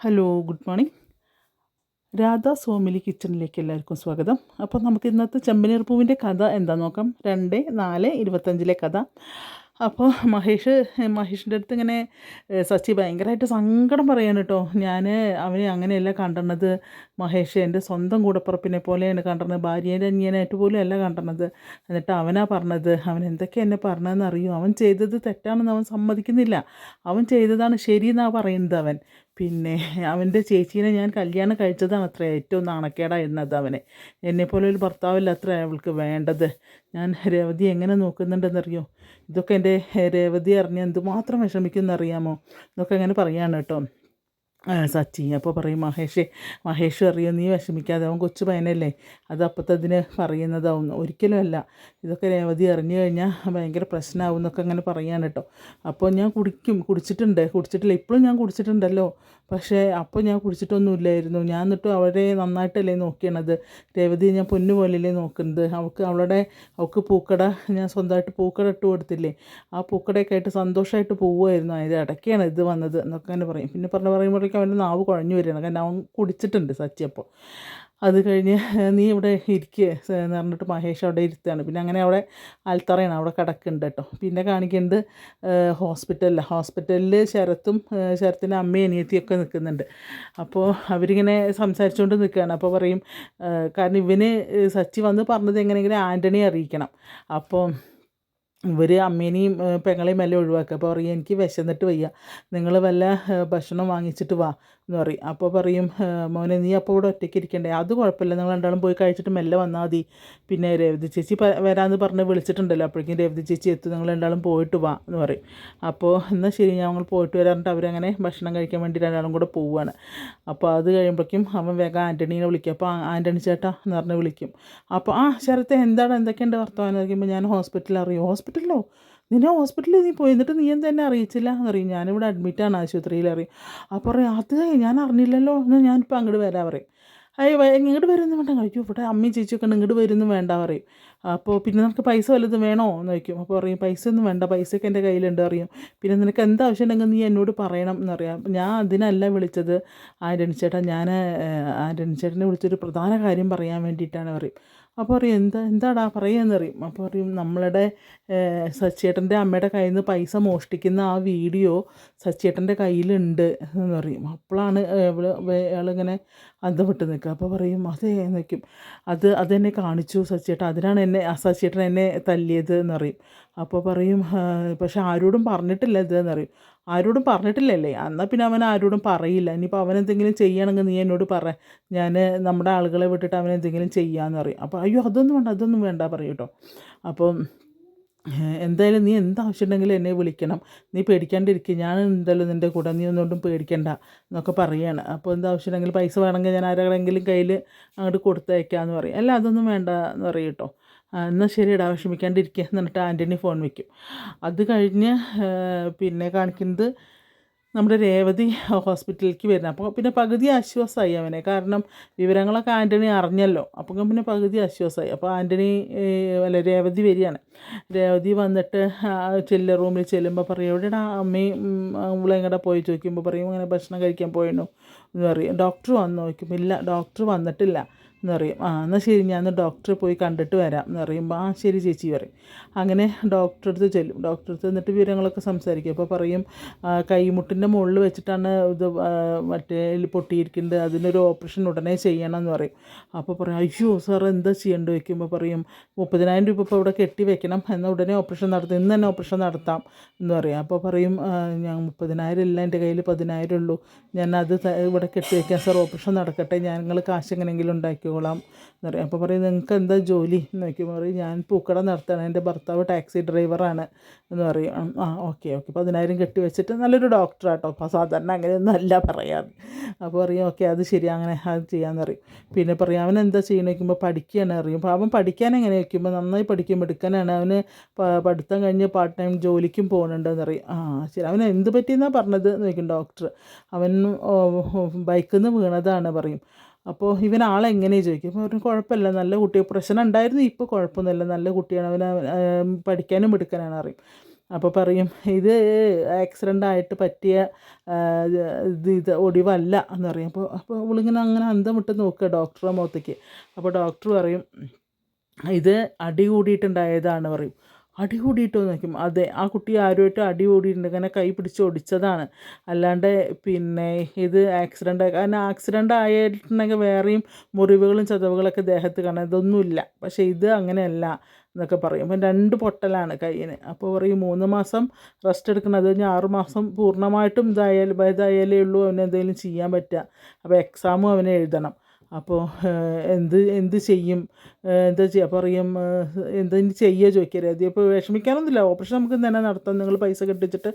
Hello good morning Radha സോമിലി കിച്ചണിലേക്ക് എല്ലാവർക്കും സ്വാഗതം. അപ്പോൾ നമുക്ക് ഇന്നത്തെ ചെമ്പനീർ പൂവിന്റെ കഥ എന്താ നോക്കാം. രണ്ട് നാല് ഇരുപത്തഞ്ചിലെ കഥ. അപ്പോൾ മഹേഷ് മഹേഷിന്റെ അടുത്ത് ഇങ്ങനെ സച്ചി ഭയങ്കരമായിട്ട് സങ്കടം പറയാണ് കേട്ടോ. ഞാൻ അവനെ അങ്ങനെയല്ല കണ്ടണത്. മഹേഷ് എന്റെ സ്വന്തം കൂടപ്പുറപ്പിനെ പോലെയാണ് കണ്ടത് ഭാര്യേന്റെ അനിയനായിട്ട് പോലും അല്ല കണ്ടണത്. എന്നിട്ട് അവനാ പറഞ്ഞത്. അവൻ എന്തൊക്കെ എന്നെ പറഞ്ഞതെന്ന് അറിയോ? അവൻ ചെയ്തത് തെറ്റാണെന്ന് അവൻ സമ്മതിക്കുന്നില്ല. അവൻ ചെയ്തതാണ് ശരിയെന്നാണ് പറയുന്നത് അവൻ. പിന്നെ അവന്റെ ചേച്ചീനെ ഞാൻ കല്യാണം കഴിച്ചതാണ് അത്ര ഏറ്റവും നാണക്കേടായിരുന്നത് അവനെ. എന്നെപ്പോലെ ഒരു ഭർത്താവില്ല അത്ര അവൾക്ക് വേണ്ടത്. ഞാൻ രേവതി എങ്ങനെ നോക്കുന്നുണ്ടെന്നറിയോ? ഇതൊക്കെ എന്റെ രേവതി അറിഞ്ഞ് എന്തുമാത്രം വിഷമിക്കുമെന്നറിയാമോ? ഇതൊക്കെ അങ്ങനെ പറയാണ് കേട്ടോ. സച്ചി അപ്പോൾ പറയും മഹേഷേ മഹേഷ് അറിയോ നീ വിഷമിക്കാതെ അവൻ കൊച്ചു പയ്യനല്ലേ? അത് അപ്പത്തതിന് പറയുന്നതാവും ഒരിക്കലും അല്ല. ഇതൊക്കെ രേവതി അറിഞ്ഞു കഴിഞ്ഞാൽ ഭയങ്കര പ്രശ്നമാവും എന്നൊക്കെ അങ്ങനെ പറയാണ് കേട്ടോ. അപ്പോൾ ഞാൻ കുടിക്കും കുടിച്ചിട്ടുണ്ട് കുടിച്ചിട്ടില്ല. ഇപ്പോഴും ഞാൻ കുടിച്ചിട്ടുണ്ടല്ലോ. പക്ഷേ അപ്പോൾ ഞാൻ കുടിച്ചിട്ടൊന്നുമില്ലായിരുന്നു. ഞാൻ എന്നിട്ട് അവരെ നന്നായിട്ടല്ലേ നോക്കിയണത് രേവതി ഞാൻ പൊന്നു പോലെയല്ലേ നോക്കുന്നത് അവൾക്ക് അവളുടെ അവൾക്ക് പൂക്കട ഞാൻ സ്വന്തമായിട്ട് പൂക്കട ഇട്ട് കൊടുത്തില്ലേ? ആ പൂക്കടയൊക്കെ ആയിട്ട് സന്തോഷമായിട്ട് പോവുമായിരുന്നു. അതിന്റെ ഇടയ്ക്കാണ് ഇത് വന്നത് എന്നൊക്കെ അങ്ങനെ പറയും. പിന്നെ പറഞ്ഞ് പറയുമ്പോഴേക്കും അവന്റെ നാവ് കുഴഞ്ഞു വരികയാണ്. കാരണം അവൻ കുടിച്ചിട്ടുണ്ട് സച്ചി അപ്പോൾ. അത് കഴിഞ്ഞ് നീ ഇവിടെ ഇരിക്കുക എന്ന് പറഞ്ഞിട്ട് മഹേഷ് അവിടെ ഇരുത്തുകയാണ് പിന്നെ അങ്ങനെ അവിടെ ആൽത്തറയാണ് അവിടെ കിടക്കുന്നുണ്ട് കേട്ടോ. പിന്നെ കാണിക്കുന്നത് ഹോസ്പിറ്റലിലാണ് ഹോസ്പിറ്റലിൽ ശരത്തും ശരത്തിന്റെ അമ്മയും അനിയത്തിയൊക്കെ നിൽക്കുന്നുണ്ട്. അപ്പോൾ അവരിങ്ങനെ സംസാരിച്ചുകൊണ്ട് നിൽക്കുകയാണ്. അപ്പോൾ പറയും കാരണം ഇവന് സച്ചി വന്ന് പറഞ്ഞത് എങ്ങനെയെങ്കിലും ആന്റണി അറിയിക്കണം. അപ്പോൾ ഇവർ അമ്മേനെയും പെങ്ങളെയും എല്ലാം ഒഴിവാക്കുക. അപ്പോൾ പറയും എനിക്ക് വിശന്നിട്ട് വയ്യ. നിങ്ങൾ വല്ല ഭക്ഷണം വാങ്ങിച്ചിട്ട് വാ എന്ന് പറയും. അപ്പോൾ പറയും മോനെ നീ അപ്പോൾ ഇവിടെ ഒറ്റയ്ക്ക് ഇരിക്കണ്ടേ? അത് കുഴപ്പമില്ല. നിങ്ങൾ രണ്ടാളും പോയി കഴിച്ചിട്ട് മെല്ലെ വന്നാൽ മതി. പിന്നെ രേവതി ചേച്ചി വരാമെന്ന് പറഞ്ഞ് വിളിച്ചിട്ടുണ്ടല്ലോ. അപ്പോഴേക്കും രേവതി ചേച്ചി എത്തും. നിങ്ങൾ രണ്ടാളും പോയിട്ട് വാ എന്ന് പറയും. അപ്പോൾ എന്നാൽ ശരി ഞാൻ നിങ്ങൾ പോയിട്ട് വരാറുണ്ട്. അവരങ്ങനെ ഭക്ഷണം കഴിക്കാൻ വേണ്ടി രണ്ടാളും കൂടെ പോവുകയാണ് അപ്പോൾ അത് കഴിയുമ്പോഴേക്കും അവൻ വേഗം ആന്റണീനെ വിളിക്കും. അപ്പോൾ ആന്റണി ചേട്ടാ എന്ന് പറഞ്ഞ് വിളിക്കും. അപ്പോൾ ആ ശരത്തെ എന്താണ്? എന്തൊക്കെയുണ്ട് വർത്തമാനം ചോദിക്കുമ്പോൾ ഞാൻ ഹോസ്പിറ്റലിൽ അറിയും. ഹോസ്പിറ്റലിലോ നിന്നെ ഹോസ്പിറ്റലിൽ നീ പോയി. എന്നിട്ട് നീ എന്തെന്നെ അറിയിച്ചില്ല? എന്നറിയും ഞാനിവിടെ അഡ്മിറ്റാണ് ആശുപത്രിയിൽ അറിയും. അപ്പോൾ പറയും അത് ഞാൻ അറിഞ്ഞില്ലല്ലോ. എന്നാൽ ഞാനിപ്പോൾ അങ്ങോട്ട് വരാൻ പറയും. അയ്യോ ഇങ്ങോട്ട് വരുന്നു വേണ്ട കഴിക്കും. ഇവിടെ അമ്മയും ചേച്ചിയൊക്കെ ഇങ്ങോട്ട് വരുന്നു വേണ്ട പറയും. അപ്പോൾ പിന്നെ നിനക്ക് പൈസ വല്ലതും വേണോ? എന്ന് ചോദിക്കും. അപ്പോൾ പറയും പൈസ ഒന്നും വേണ്ട. പൈസയൊക്കെ എന്റെ കയ്യിലുണ്ട് അറിയും പിന്നെ നിനക്ക് എന്ത് ആവശ്യം ഉണ്ടെങ്കിൽ നീ എന്നോട് പറയണം എന്നറിയാം ഞാൻ അതിനല്ല വിളിച്ചത് ആന്റണി ചേട്ടാ. ഞാൻ ആന്റണി ചേട്ടനെ വിളിച്ചൊരു പ്രധാന കാര്യം പറയാൻ വേണ്ടിയിട്ടാണ് പറയും. അപ്പോൾ പറയും എന്താ എന്താടാ പറയുകയെന്നറിയും പറയും അപ്പോൾ പറയും നമ്മളുടെ സച്ചേട്ടന്റെ അമ്മയുടെ കയ്യിൽ നിന്ന് പൈസ മോഷ്ടിക്കുന്ന ആ വീഡിയോ സച്ചേട്ടന്റെ കയ്യിലുണ്ട്. എന്ന് പറയും. അപ്പോഴാണ് ഇവൾ അയാളിങ്ങനെ അന്തപ്പെട്ട് നിൽക്കുക. അപ്പോൾ പറയും അതേ നിൽക്കും അത് അതെന്നെ കാണിച്ചു സച്ചേട്ടൻ അതിനാണ് എന്നെ ആ സച്ചേട്ടൻ എന്നെ തല്ലിയത് എന്ന് പറയും. അപ്പോൾ പറയും "ആ, പക്ഷെ ആരോടും പറഞ്ഞിട്ടില്ല ഇത് എന്ന് പറയും. ആരോടും പറഞ്ഞിട്ടില്ലല്ലേ? എന്നാൽ പിന്നെ അവൻ ആരോടും പറയില്ല. ഇനിയിപ്പോൾ അവൻ എന്തെങ്കിലും ചെയ്യണമെങ്കിൽ നീ എന്നോട് പറ. ഞാൻ നമ്മുടെ ആളുകളെ വിട്ടിട്ട് അവൻ എന്തെങ്കിലും ചെയ്യാമെന്ന് പറയും. അപ്പോൾ അയ്യോ അതൊന്നും വേണ്ട അതൊന്നും വേണ്ട പറയും കേട്ടോ. അപ്പം എന്തായാലും നീ എന്താവശ്യമുണ്ടെങ്കിലും എന്നെ വിളിക്കണം. നീ പേടിക്കാണ്ടിരിക്കുക ഞാൻ എന്തായാലും നിന്റെ കൂടെ. നീ ഒന്നുകൊണ്ടും പേടിക്കണ്ട എന്നൊക്കെ പറയുകയാണ് അപ്പോൾ എന്താവശ്യമുണ്ടെങ്കിൽ പൈസ വേണമെങ്കിൽ ഞാൻ ആരെങ്കിലും കയ്യിൽ അങ്ങോട്ട് കൊടുത്തയക്കാമെന്ന് പറയും. അല്ല അതൊന്നും വേണ്ട എന്ന് പറയും കേട്ടോ. എന്നാൽ ശരിയടാ വിഷമിക്കാണ്ടിരിക്കുക എന്ന് പറഞ്ഞിട്ട് ആന്റണി ഫോൺ വയ്ക്കും അത് കഴിഞ്ഞ് പിന്നെ കാണിക്കുന്നത് നമ്മുടെ രേവതി ഹോസ്പിറ്റലിലേക്ക് വരുന്നത്. അപ്പോൾ പിന്നെ പകുതി ആശ്വാസമായി അവനെ. കാരണം വിവരങ്ങളൊക്കെ ആന്റണി അറിഞ്ഞല്ലോ. അപ്പം പിന്നെ പകുതി ആശ്വാസമായി. അപ്പോൾ ആന്റണി അല്ല രേവതി വരികയാണ്. രേവതി വന്നിട്ട് ചെല്ല റൂമിൽ ചെല്ലുമ്പോൾ പറയും എവിടെയാണ് അമ്മയും അവളെ എങ്ങടെ പോയി? ചോദിക്കുമ്പോൾ പറയും അങ്ങനെ ഭക്ഷണം കഴിക്കാൻ പോയിരുന്നു എന്ന് പറയും. ഡോക്ടർ വന്ന്. നോക്കുമ്പോൾ ഇല്ല ഡോക്ടർ വന്നിട്ടില്ല. എന്ന് പറയും ആ എന്നാൽ ശരി ഞാൻ ഡോക്ടറെ പോയി കണ്ടിട്ട് വരാം എന്ന് പറയുമ്പോൾ ആ ശരി ചേച്ചി പറയും. അങ്ങനെ ഡോക്ടറെ അടുത്ത് ചെല്ലും. ഡോക്ടറെ അടുത്ത് എന്നിട്ട് വിവരങ്ങളൊക്കെ സംസാരിക്കും. അപ്പോൾ പറയും കൈമുട്ടിന്റെ മുകളിൽ വെച്ചിട്ടാണ് ഇത് മറ്റേ പൊട്ടിയിരിക്കുന്നത്. അതിനൊരു ഓപ്പറേഷൻ ഉടനെ ചെയ്യണം എന്ന് പറയും. അപ്പോൾ പറയും അയ്യോ സാർ എന്താ ചെയ്യേണ്ടത്? വയ്ക്കുമ്പോൾ പറയും മുപ്പതിനായിരം രൂപ ഇപ്പോൾ ഇവിടെ കെട്ടി വെക്കണം. എന്നാൽ ഉടനെ ഓപ്പറേഷൻ നടത്തും. ഇന്ന് തന്നെ ഓപ്പറേഷൻ നടത്താം. എന്ന് പറയും. അപ്പോൾ പറയും ഞാൻ മുപ്പതിനായിരം ഇല്ല എന്റെ കയ്യിൽ പതിനായിരം ഉള്ളൂ. ഞാൻ അത് ഇവിടെ കെട്ടി വയ്ക്കാം സാർ ഓപ്പറേഷൻ നടക്കട്ടെ. ഞങ്ങൾ കാശ് എങ്ങനെയെങ്കിലും ഉണ്ടാക്കിക്കോളാം എന്ന് പറയും. അപ്പോൾ പറയും നിങ്ങൾക്ക് എന്താ ജോലി? എന്ന് ചോദിക്കുമ്പോൾ പറയും ഞാൻ പൂക്കട നടത്താണ്. എന്റെ ഭർത്താവ് ടാക്സി ഡ്രൈവറാണ്. എന്ന് പറയും. ആ ഓക്കെ ഓക്കെ. പതിനായിരം കെട്ടി വെച്ചിട്ട് നല്ലൊരു ഡോക്ടറാട്ടോ അപ്പോൾ സാധാരണ അങ്ങനെയൊന്നും അല്ല പറയാറ്. അപ്പോൾ പറയും ഓക്കെ അത് ശരി. അങ്ങനെ അത് ചെയ്യാമെന്ന് പറയും. പിന്നെ പറയും അവൻ എന്താ ചെയ്യണമെന്ന് വയ്ക്കുമ്പോൾ പഠിക്കുകയാണ് അറിയും അപ്പോൾ അവൻ പഠിക്കാൻ എങ്ങനെ വയ്ക്കുമ്പോൾ നന്നായി പഠിക്കും. എടുക്കാനാണ് അവന് പഠിത്തം കഴിഞ്ഞ് പാർട്ട് ടൈം ജോലിക്കും പോകുന്നുണ്ടെന്ന് പറയും. ആ ശരി. അവൻ എന്ത് പറ്റിയെന്നാണ് പറഞ്ഞത്? എന്ന് ചോദിക്കും ഡോക്ടർ. അവൻ ബൈക്കിൽ നിന്ന് വീണതാണ് പറയും. അപ്പോൾ ഇവൻ ആളെങ്ങനെ ചോദിക്കും അപ്പോൾ അവന് കുഴപ്പമില്ല. നല്ല കുട്ടി. പ്രശ്നം ഉണ്ടായിരുന്നു ഇപ്പോൾ കുഴപ്പമൊന്നുമില്ല. നല്ല കുട്ടിയാണ്. അവൻ പഠിക്കാനും എടുക്കാനാണ് അറിയും. അപ്പോൾ പറയും ഇത് ആക്സിഡന്റ് ആയിട്ട് പറ്റിയ ഇത് ഇത് ഒടിവല്ല എന്ന് പറയും. അപ്പോൾ അപ്പോൾ അവളിങ്ങനെ അങ്ങനെ അന്തം വിട്ട് നോക്കുക ഡോക്ടറുടെ മുഖത്തേക്ക്. അപ്പോൾ ഡോക്ടർ പറയും ഇത് അടി കൂടിയിട്ടുണ്ടായതാണ് പറയും. അടി കൂടിയിട്ടോ നോക്കും അതെ ആ കുട്ടി ആരുമായിട്ട് അടി കൂടിയിട്ടുണ്ട്. ഇങ്ങനെ കൈ പിടിച്ച് ഒടിച്ചതാണ് അല്ലാണ്ട് പിന്നെ ഇത് ആക്സിഡന്റ് കാരണം ആക്സിഡന്റ് ആയിട്ടുണ്ടെങ്കിൽ വേറെയും മുറിവുകളും ചതവുകളൊക്കെ ദേഹത്ത് കാണാം ഇതൊന്നുമില്ല. പക്ഷേ ഇത് അങ്ങനെയല്ല എന്നൊക്കെ പറയും. അപ്പം രണ്ട് പൊട്ടലാണ് കയ്യിന്. അപ്പോൾ പറയും മൂന്ന് മാസം റെസ്റ്റ് എടുക്കണം. അത് കഴിഞ്ഞ് ആറ് മാസം പൂർണമായിട്ടും ഇതായാലും ഇതായാലേ ഉള്ളൂ. അവനെന്തെങ്കിലും ചെയ്യാൻ പറ്റുക. അപ്പോൾ എക്സാമും അവനെ എഴുതണം. അപ്പോൾ എന്ത് എന്ത് ചെയ്യും? എന്താ ചെയ്യുക അപ്പോൾ അറിയാം എന്തെങ്കിലും ചെയ്യുക ചോദിക്കരുത് ഇപ്പോൾ വിഷമിക്കാനൊന്നുമില്ല. ഓപ്പറേഷൻ നമുക്ക് തന്നെ നടത്താം. നിങ്ങൾ പൈസ കെട്ടിച്ചിട്ട്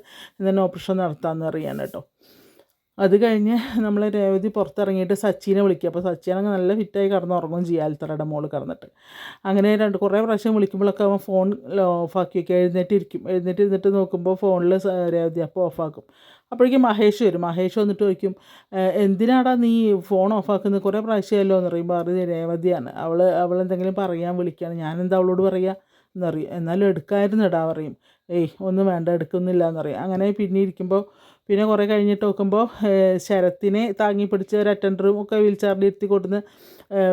തന്നെ ഓപ്പറേഷൻ നടത്താമെന്ന് അറിയാൻ കേട്ടോ. അത് കഴിഞ്ഞ് നമ്മൾ രേവതി പുറത്തിറങ്ങിയിട്ട് സച്ചിനെ വിളിക്കുക അപ്പോൾ സച്ചിനാണെങ്കിൽ നല്ല ഫിറ്റായി കിടന്ന് ഉറങ്ങും ചെയ്യും ആൽത്തറയുടെ മോൾ കിടന്നിട്ട്. അങ്ങനെ രണ്ട് കുറേ പ്രാവശ്യം വിളിക്കുമ്പോഴൊക്കെ അവൻ ഫോൺ ഓഫാക്കി വയ്ക്കുക എഴുന്നേറ്റിരിക്കും. എഴുന്നേറ്റ് ഇരുന്നിട്ട് നോക്കുമ്പോൾ ഫോണിൽ രേവതി അപ്പോൾ ഓഫാക്കും അപ്പോഴേക്കും മഹേഷ് വരും. മഹേഷ് വന്നിട്ട് ചോദിക്കും എന്തിനാടാ നീ ഫോൺ ഓഫാക്കുന്നത് കുറേ പ്രാവശ്യമല്ലോ എന്ന് പറയുമ്പോൾ അത് രേവതിയാണ്. അവൾ അവൾ എന്തെങ്കിലും പറയാൻ വിളിക്കുകയാണ് ഞാനെന്താ അവളോട് പറയുക എന്നറിയും. എന്നാലും എടുക്കായിരുന്നു ഇടാൻ പറയും. ഏയ് ഒന്നും വേണ്ട എടുക്കുന്നില്ല എന്നറിയാം. അങ്ങനെ പിന്നെ ഇരിക്കുമ്പോൾ പിന്നെ കുറേ കഴിഞ്ഞിട്ട് നോക്കുമ്പോൾ ശരത്തിനെ താങ്ങി പിടിച്ച് ഒരു അറ്റൻഡറും ഒക്കെ വീൽ ചെയറിൽ ഇരുത്തി കൊടുന്ന്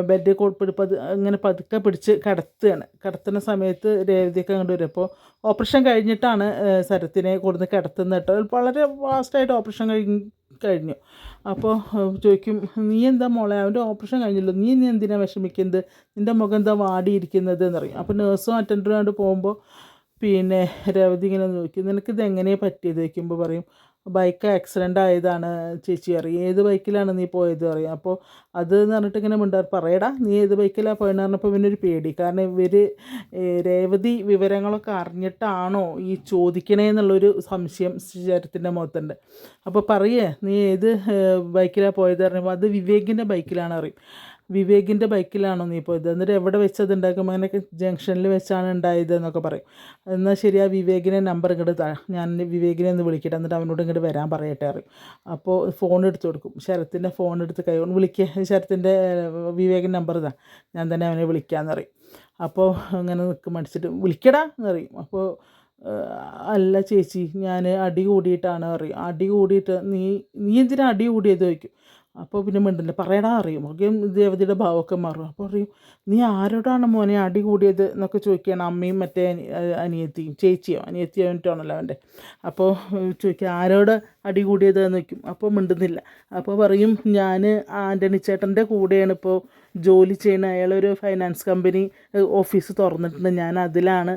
ബെഡ് പത് ഇങ്ങനെ പതുക്കെ പിടിച്ച് കിടത്തുകയാണ് കിടത്തുന്ന സമയത്ത് രേവതിയൊക്കെ അങ്ങോട്ട് വരും. അപ്പോൾ ഓപ്പറേഷൻ കഴിഞ്ഞിട്ടാണ് ശരത്തിനെ കൊടുന്ന് കേട്ടോ. വളരെ ഫാസ്റ്റായിട്ട് ഓപ്പറേഷൻ കഴിഞ്ഞ് കഴിഞ്ഞു. അപ്പോൾ ചോദിക്കും നീ എന്താ മോളെ? അവന്റെ ഓപ്പറേഷൻ കഴിഞ്ഞല്ലോ? നീ നീ എന്തിനാണ് വിഷമിക്കുന്നത്? നിന്റെ മുഖം എന്താ വാടിയിരിക്കുന്നത്? എന്നറിയും അപ്പോൾ നേഴ്സും അറ്റൻഡറും ആയിട്ട് പോകുമ്പോൾ പിന്നെ രവതി ഇങ്ങനെ നോക്കി നിനക്കിത് എങ്ങനെയാണ് പറ്റിയത്? ചോദിക്കുമ്പോൾ പറയും ബൈക്ക് ആക്സിഡന്റ് ആയതാണ് ചേച്ചി. അറിയും ഏത് ബൈക്കിലാണ് നീ പോയത്? അറിയാം. അപ്പോൾ അത് എന്ന് പറഞ്ഞിട്ട് ഇങ്ങനെ മിണ്ടാർ പറയടാ നീ ഏത് ബൈക്കിലാണ് പോയെന്ന് പറഞ്ഞപ്പോൾ പിന്നെ ഒരു പേടി. കാരണം ഇവർ രേവതി വിവരങ്ങളൊക്കെ അറിഞ്ഞിട്ടാണോ ഈ ചോദിക്കണേ എന്നുള്ളൊരു സംശയം ശരത്തിന്റെ മുഖത്തുണ്ട്. അപ്പോൾ പറയേ നീ ഏത് ബൈക്കിലാണ് പോയത് പറഞ്ഞപ്പോൾ അത് വിവേകിന്റെ ബൈക്കിലാണ് അറിയും വിവേകിന്റെ ബൈക്കിലാണോ നീ പോയത്? എന്നിട്ട് എവിടെ വെച്ചത് ഉണ്ടാക്കുമ്പോൾ അങ്ങനെ ജംഗ്ഷനിൽ വെച്ചാണ് ഉണ്ടായത് എന്നൊക്കെ പറയും. എന്നാൽ ശരി ആ വിവേകിനെ നമ്പർ ഇങ്ങോട്ട് ഞാൻ വിവേകിനെ ഒന്ന് വിളിക്കട്ടെ. എന്നിട്ട് അവനോട് ഇങ്ങോട്ട് വരാൻ പറയട്ടെ അറിയും അപ്പോൾ ഫോൺ എടുത്ത് കൊടുക്കും. ശരത്തിന്റെ ഫോൺ എടുത്ത് കൈ കൊണ്ട് വിളിക്കുക ശരത്തിന്റെ വിവേകിന്റെ നമ്പർ ഇതാ. ഞാൻ തന്നെ അവനെ വിളിക്കാമെന്ന് പറയും. അപ്പോൾ അങ്ങനെ നിൽക്കും മടിച്ചിട്ട് വിളിക്കടാ എന്ന് അപ്പോൾ അല്ല ചേച്ചി ഞാൻ അടി കൂടിയിട്ടാണ് അറിയും അടി കൂടിയിട്ട് നീ നീ എന്തിനാ അടി കൂടിയത് ചോദിക്കും. അപ്പോൾ പിന്നെ മിണ്ടില്ല പറയടാ അറിയും. ഒക്കെ ദേവതയുടെ ഭാവമൊക്കെ മാറും. അപ്പോൾ അറിയും നീ ആരോടാണ് മോനെ അടി കൂടിയത്? എന്നൊക്കെ ചോദിക്കുകയാണ് അമ്മയും മറ്റേ അനി- അനിയത്തിയും ചേച്ചിയോ? അനിയത്തിയോ എന്നിട്ടാണല്ലോ അവന്റെ. അപ്പോൾ ചോദിക്കുക ആരോട് അടി കൂടിയത്? എന്ന് വയ്ക്കും അപ്പോൾ മിണ്ടുന്നില്ല. അപ്പോൾ പറയും ഞാൻ ആന്റണി ചേട്ടന്റെ കൂടെയാണ് ഇപ്പോൾ ജോലി ചെയ്യുന്ന അയാളൊരു ഫൈനാൻസ് കമ്പനി ഓഫീസ് തുറന്നിട്ടുണ്ട്. ഞാൻ അതിലാണ്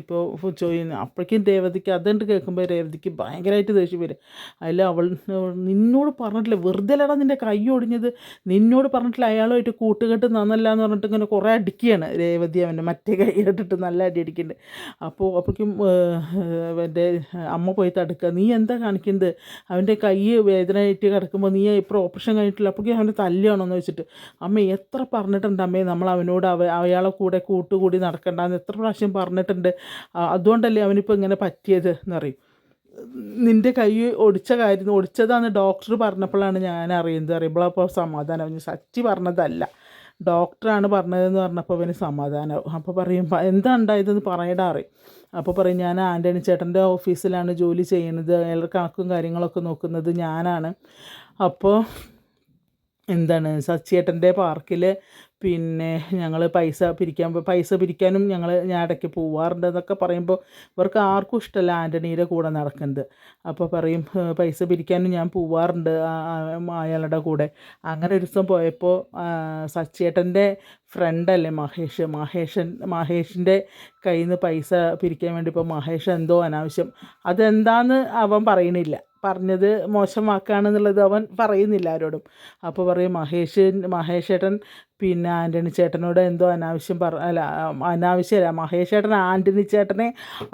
ഇപ്പോൾ ചെയ്യുന്നത് അപ്പോഴേക്കും രേവതിക്ക് അതുകൊണ്ട് കേൾക്കുമ്പോൾ രേവതിക്ക് ഭയങ്കരമായിട്ട് ദേഷ്യം വരും. അതിൽ അവൾ നിന്നോട് പറഞ്ഞിട്ടില്ല വെറുതെ അല്ലടാ നിന്റെ കൈ ഒടിഞ്ഞത്. നിന്നോട് പറഞ്ഞിട്ടില്ല അയാളുമായിട്ട് കൂട്ടുകെട്ട് നന്നല്ല എന്ന് പറഞ്ഞിട്ട് ഇങ്ങനെ കുറേ അടിക്കുകയാണ് രേവതി അവന്റെ മറ്റേ കൈ ഇട്ടിട്ട് നല്ല അടി അടിക്കുന്നുണ്ട് അപ്പോൾ അപ്പോഴേക്കും എന്റെ അമ്മ പോയി തടുക്കുക. നീ എന്താ കാണിക്കുന്നത്? അവന്റെ കൈ വേദനയായിട്ട് കിടക്കുമ്പോൾ നീ ഇപ്പോൾ ഓപ്പറേഷൻ കഴിഞ്ഞിട്ടില്ല. അപ്പോഴേക്കും അവന്റെ തല്ലുകയാണോ എന്ന് വെച്ചിട്ട് അമ്മ എത്ര പറഞ്ഞിട്ടുണ്ട് അമ്മേ നമ്മൾ അവനോട് അവ അയാളെ കൂടെ കൂട്ടുകൂടി നടക്കണ്ടെന്ന് എത്ര പ്രാവശ്യം പറഞ്ഞിട്ടുണ്ട്. അതുകൊണ്ടല്ലേ അവനിപ്പോൾ ഇങ്ങനെ പറ്റിയത് എന്നറിയും. നിന്റെ കൈ ഒടിച്ച കാര്യം ഒടിച്ചതാണ് ഡോക്ടർ പറഞ്ഞപ്പോഴാണ് ഞാൻ അറിയുന്നത്. അറിയുമ്പോഴപ്പോൾ സമാധാനം അവന്. സച്ചി പറഞ്ഞതല്ല. ഡോക്ടറാണ് പറഞ്ഞതെന്ന് പറഞ്ഞപ്പോൾ അവന് സമാധാനമാവും അപ്പോൾ പറയും "പ- എന്താ ഉണ്ടായതെന്ന് പറയടാ അറിയും അപ്പോൾ പറയും ഞാൻ ആന്റണി ചേട്ടന്റെ ഓഫീസിലാണ് ജോലി ചെയ്യുന്നത്. അയാളുടെ കണക്കും കാര്യങ്ങളൊക്കെ നോക്കുന്നത് ഞാനാണ്. അപ്പോൾ എന്താണ് സച്ചിയേട്ടന്റെ പാർക്കിൽ പിന്നെ ഞങ്ങൾ പൈസ പിരിക്കാൻ പൈസ പിരിക്കാനും ഞങ്ങൾ ഞാൻ ഇടയ്ക്ക് പോവാറുണ്ട് എന്നൊക്കെ പറയുമ്പോൾ ഇവർക്ക് ആർക്കും ഇഷ്ടമല്ല ആന്റണിയുടെ കൂടെ നടക്കുന്നത്. അപ്പോൾ പറയും പൈസ പിരിക്കാനും ഞാൻ പോവാറുണ്ട് അയാളുടെ കൂടെ. അങ്ങനെ ഒരു ദിവസം പോയപ്പോൾ സച്ചിയേട്ടന്റെ ഫ്രണ്ടല്ലേ മഹേഷ് മഹേഷൻ മഹേഷിന്റെ കയ്യിൽ നിന്ന് പൈസ പിരിക്കാൻ വേണ്ടി ഇപ്പോൾ മഹേഷ് എന്തോ അനാവശ്യം. അതെന്താന്ന് അവൻ പറയണില്ല. പറഞ്ഞത് മോശം അവൻ പറയുന്നില്ല ആരോടും. അപ്പോൾ പറയും മഹേഷ് മഹേഷേട്ടൻ പിന്നെ ആന്റണി ചേട്ടനോട് എന്തോ അനാവശ്യം പറ അല്ല അനാവശ്യമല്ല മഹേഷ് ചേട്ടൻ ആന്റണി ചേട്ടനെ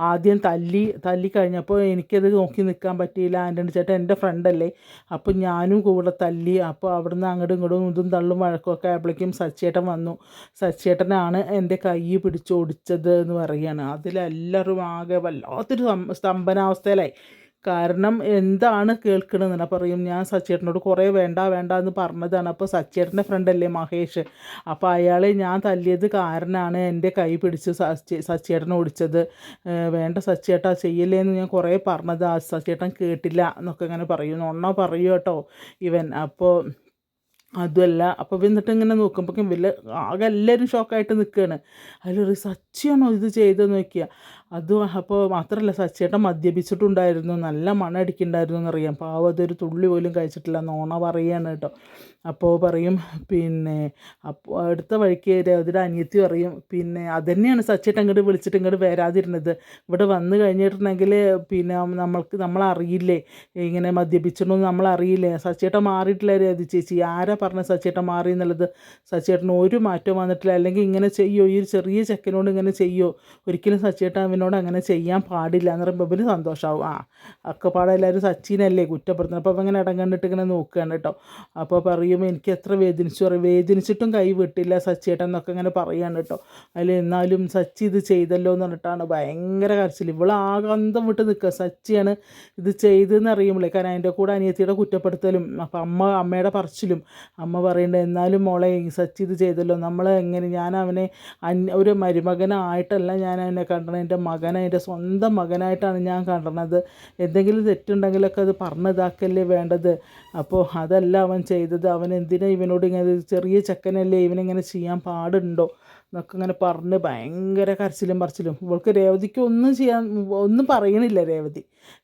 ആദ്യം തല്ലി തല്ലി കഴിഞ്ഞപ്പോൾ എനിക്കത് നോക്കി നിൽക്കാൻ പറ്റിയില്ല. ആന്റണി ചേട്ടൻ എന്റെ ഫ്രണ്ടല്ലേ അപ്പോൾ ഞാനും കൂടെ തല്ലി അപ്പോൾ അവിടുന്ന് അങ്ങോട്ടും ഇങ്ങോട്ടും ഇതും തള്ളും വഴക്കൊക്കെ ആയപ്പോഴേക്കും സച്ചേട്ടൻ വന്നു. സച്ചേട്ടനാണ് എന്റെ കൈ പിടിച്ചൊടിച്ചത് എന്ന് പറയുകയാണ്. അതിലെല്ലാവരും ആകെ വല്ലാത്തൊരു സ്തംഭനാവസ്ഥയിലായി. കാരണം എന്താണ് കേൾക്കണമെന്ന് പറയും. ഞാൻ സച്ചേട്ടനോട് കുറേ വേണ്ട വേണ്ട എന്ന് പറഞ്ഞതാണ്. അപ്പോൾ സച്ചേട്ടന്റെ ഫ്രണ്ടല്ലേ മഹേഷ്? അപ്പോൾ അയാളെ ഞാൻ തല്ലിയത് കാരണമാണ് എന്റെ കൈ പിടിച്ച് സച്ചി സച്ചേട്ടൻ ഓടിച്ചത്. വേണ്ട സച്ചേട്ടാ ചെയ്യല്ലേ എന്ന് ഞാൻ കുറേ പറഞ്ഞത്. ആ സച്ചേട്ടൻ കേട്ടില്ല എന്നൊക്കെ ഇങ്ങനെ പറയും നൊണ്ണ പറയൂ കേട്ടോ ഇവൻ. അപ്പോൾ അതുമല്ല അപ്പോൾ എന്നിട്ട് ഇങ്ങനെ നോക്കുമ്പോഴേക്കും വലിയ ആകെ എല്ലാവരും ഷോക്കായിട്ട് നിൽക്കുകയാണ്. അതിലൊരു സച്ചിയാണോ ഇത് ചെയ്തെന്ന് നോക്കിയാൽ അതും അപ്പോൾ മാത്രമല്ല സച്ചേട്ടൻ മദ്യപിച്ചിട്ടുണ്ടായിരുന്നു. നല്ല മണം അടിക്കുന്നുണ്ടായിരുന്നു എന്നറിയാം പാവം അതൊരു തുള്ളി പോലും കഴിച്ചിട്ടില്ല നോണ പറയുകയാണ് കേട്ടോ. അപ്പോൾ പറയും പിന്നെ അപ്പോൾ അടുത്ത വഴിക്ക് രവതിയുടെ അനിയത്തി പറയും പിന്നെ അതുതന്നെയാണ് സച്ചേട്ടൻ ഇങ്ങോട്ട് വിളിച്ചിട്ട് ഇങ്ങോട്ട് വരാതിരുന്നത്. ഇവിടെ വന്നു കഴിഞ്ഞിട്ടുണ്ടെങ്കിൽ പിന്നെ നമ്മൾക്ക് നമ്മളറിയില്ലേ ഇങ്ങനെ മദ്യപിച്ചിട്ടൊന്നും നമ്മളറിയില്ലേ സച്ചേട്ടൻ മാറിയിട്ടില്ല അത് ചേച്ചി. ആരാ പറഞ്ഞ സച്ചേട്ടൻ മാറി എന്നുള്ളത്? സച്ചേട്ടന് ഒരു മാറ്റം വന്നിട്ടില്ല. അല്ലെങ്കിൽ ഇങ്ങനെ ചെയ്യോ? ഈ ചെറിയ ചെക്കനോട് ഇങ്ങനെ ചെയ്യോ? ഒരിക്കലും സച്ചേട്ടൻ അവനോട് അങ്ങനെ ചെയ്യാൻ പാടില്ല എന്ന് പറയുമ്പോൾ ഇവന് സന്തോഷമാവും ആ അക്കപ്പാടെ എല്ലാവരും സച്ചിനല്ലേ കുറ്റപ്പെടുത്തുന്നത് അപ്പോൾ ഇങ്ങനെ ഇടം കണ്ടിട്ട് ഇങ്ങനെ നോക്കുകയാണ് കേട്ടോ. അപ്പോൾ പറയും എനിക്ക് എത്ര വേദനിച്ചു? പറയും വേദനിച്ചിട്ടും കൈ വിട്ടില്ല സച്ചിയേട്ടൻ എന്നൊക്കെ ഇങ്ങനെ പറയുകയാണ് കേട്ടോ. അതിൽ എന്നാലും സച്ചി ഇത് ചെയ്തല്ലോ എന്ന് പറഞ്ഞിട്ടാണ് ഭയങ്കര കരച്ചിൽ ഇവൾ ആകെ അന്തം വിട്ട് നിൽക്കുക സച്ചിയാണ് ഇത് ചെയ്തതെന്ന് അറിയുമ്പോഴേ കാരണം അതിന്റെ കൂടെ അനിയത്തിയുടെ കുറ്റപ്പെടുത്തലും അപ്പം അമ്മ അമ്മയുടെ പറച്ചിലും. അമ്മ പറയേണ്ടത് എന്നാലും മോളെ സച്ചി ഇത് ചെയ്തല്ലോ. നമ്മൾ എങ്ങനെ ഞാൻ അവനെ ഒരു മരുമകനായിട്ടല്ല ഞാൻ അവനെ കണ്ടത്. എന്റെ മകനെ എന്റെ സ്വന്തം മകനായിട്ടാണ് ഞാൻ കണ്ടത്. എന്തെങ്കിലും തെറ്റുണ്ടെങ്കിലൊക്കെ അത് പറഞ്ഞതാക്കല്ലേ വേണ്ടത്? അപ്പോൾ അതല്ല അവൻ ചെയ്തത്. അവൻ എന്തിനാ ഇവനോട് ഇങ്ങനെ ചെറിയ ചെക്കനല്ലേ ഇവനിങ്ങനെ ചെയ്യാൻ പാടുണ്ടോ? എന്നൊക്കെ ഇങ്ങനെ പറഞ്ഞ് ഭയങ്കര കരച്ചിലും പറച്ചിലും. ഇവൾക്ക് രേവതിക്ക് ഒന്നും ചെയ്യാൻ ഒന്നും പറയണില്ല രേവതി.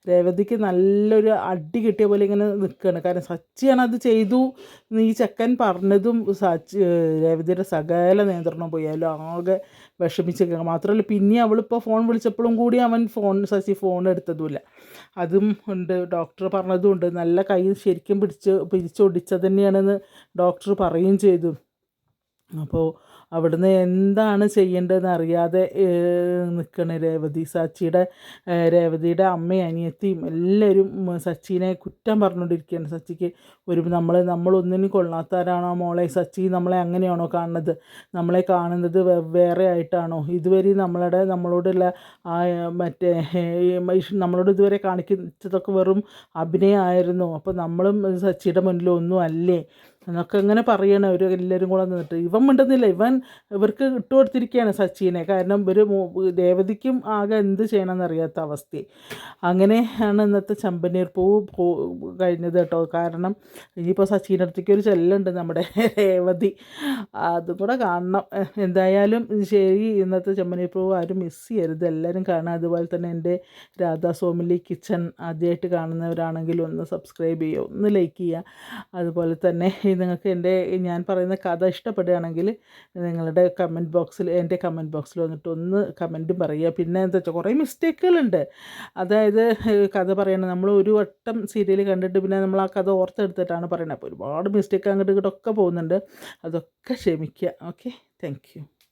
രേവതിക്ക് നല്ലൊരു അടി കിട്ടിയ പോലെ ഇങ്ങനെ നിൽക്കുകയാണ് കാരണം സച്ചിയാണ് അത് ചെയ്തു. നീ ചെക്കൻ പറഞ്ഞതും സച്ചി രേവതിയുടെ സകല നിയന്ത്രണം പോയാലും ആകെ വിഷമിച്ച് മാത്രമല്ല പിന്നെ അവളിപ്പോൾ ഫോൺ വിളിച്ചപ്പോഴും കൂടി അവൻ ഫോൺ ശശി ഫോൺ എടുത്തതുമില്ല. അതും ഉണ്ട്. ഡോക്ടർ പറഞ്ഞതും ഉണ്ട്. നല്ല കൈ ശരിക്കും പിടിച്ച് പിരിച്ചൊടിച്ചത് തന്നെയാണെന്ന് ഡോക്ടർ പറയുകയും ചെയ്തു. അപ്പോൾ അവിടുന്ന് എന്താണ് ചെയ്യേണ്ടതെന്ന് അറിയാതെ നിൽക്കണ രേവതി സച്ചിയുടെ രേവതിയുടെ അമ്മയും അനിയത്തിയും എല്ലാവരും സച്ചിനെ കുറ്റം പറഞ്ഞുകൊണ്ടിരിക്കുകയാണ്. സച്ചിക്ക് ഒരു നമ്മൾ നമ്മളൊന്നിനും കൊള്ളാത്തവരാണോ മോളെ? സച്ചി നമ്മളെ അങ്ങനെയാണോ കാണുന്നത്? നമ്മളെ കാണുന്നത് വെവ്വേറെ ആയിട്ടാണോ? ഇതുവരെ നമ്മളുടെ നമ്മളോടുള്ള ആ മറ്റേ നമ്മളോട് ഇതുവരെ കാണിക്കുന്നതൊക്കെ വെറും അഭിനയമായിരുന്നു. അപ്പോൾ നമ്മളും സച്ചിയുടെ മുന്നിൽ ഒന്നും അല്ലേ? എന്നൊക്കെ ഇങ്ങനെ പറയണം അവർ എല്ലാവരും കൂടെ നിന്നിട്ട്. ഇവൻ മിണ്ടുന്നില്ല. ഇവൻ ഇവർക്ക് ഇട്ട് കൊടുത്തിരിക്കുകയാണ് സച്ചിനെ. കാരണം ഇവർ ദേവതയ്ക്കും ആകെ എന്ത് ചെയ്യണമെന്ന് അറിയാത്ത അവസ്ഥ അങ്ങനെയാണ് ഇന്നത്തെ ചമ്പനീർ പൂവ് കഴിഞ്ഞത് കേട്ടോ. കാരണം ഇനിയിപ്പോൾ സച്ചിന്റെ അടുത്തേക്ക് ഒരു ചെല്ലുണ്ട് നമ്മുടെ രേവതി. അതും കൂടെ കാണണം. എന്തായാലും ശരി ഇന്നത്തെ ചമ്പനീർ പൂവ് ആരും മിസ് ചെയ്യരുത്. എല്ലാവരും കാണാം. അതുപോലെ തന്നെ എന്റെ രാധാ സോമിലി കിച്ചൺ ആദ്യമായിട്ട് കാണുന്നവരാണെങ്കിൽ ഒന്ന് സബ്സ്ക്രൈബ് ചെയ്യുക ഒന്ന് ലൈക്ക് ചെയ്യുക. അതുപോലെ തന്നെ ഈ നിങ്ങൾക്ക് എന്റെ ഞാൻ പറയുന്ന കഥ ഇഷ്ടപ്പെടുകയാണെങ്കിൽ നിങ്ങളുടെ കമന്റ് ബോക്സിൽ എന്റെ കമന്റ് ബോക്സിൽ വന്നിട്ട് ഒന്ന് കമന്റും പറയുക. പിന്നെ എന്താ വെച്ചാൽ കുറേ മിസ്റ്റേക്കുകളുണ്ട് അതായത് കഥ പറയണത് നമ്മൾ ഒരു വട്ടം സീരിയൽ കണ്ടിട്ട് പിന്നെ നമ്മൾ ആ കഥ ഓർത്തെടുത്തിട്ടാണ് പറയുന്നത് അപ്പോൾ ഒരുപാട് മിസ്റ്റേക്ക് അങ്ങോട്ട് ഇങ്ങോട്ടൊക്കെ പോകുന്നുണ്ട്. അതൊക്കെ ക്ഷമിക്കുക. Okay thank